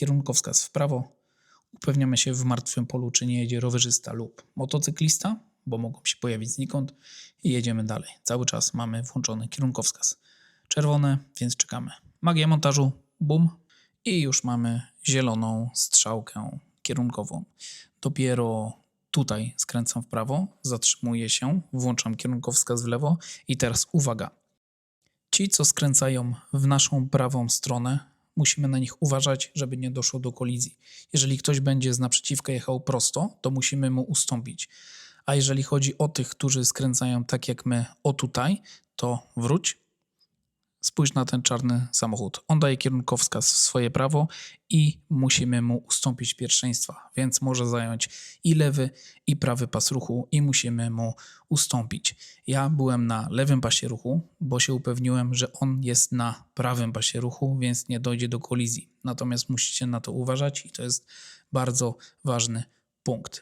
kierunkowskaz w prawo, upewniamy się w martwym polu, czy nie jedzie rowerzysta lub motocyklista, bo mogą się pojawić znikąd i jedziemy dalej. Cały czas mamy włączony kierunkowskaz. Czerwone, więc czekamy. Magia montażu, bum i już mamy zieloną strzałkę kierunkową. Dopiero tutaj skręcam w prawo, zatrzymuję się, włączam kierunkowskaz w lewo i teraz uwaga. Ci, co skręcają w naszą prawą stronę, musimy na nich uważać, żeby nie doszło do kolizji. Jeżeli ktoś będzie z naprzeciwka jechał prosto, to musimy mu ustąpić. A jeżeli chodzi o tych, którzy skręcają tak jak my, o tutaj, to wróć. Spójrz na ten czarny samochód. On daje kierunkowskaz w swoje prawo i musimy mu ustąpić pierwszeństwa, więc może zająć i lewy, i prawy pas ruchu i musimy mu ustąpić. Ja byłem na lewym pasie ruchu, bo się upewniłem, że on jest na prawym pasie ruchu, więc nie dojdzie do kolizji. Natomiast musicie na to uważać i to jest bardzo ważny punkt.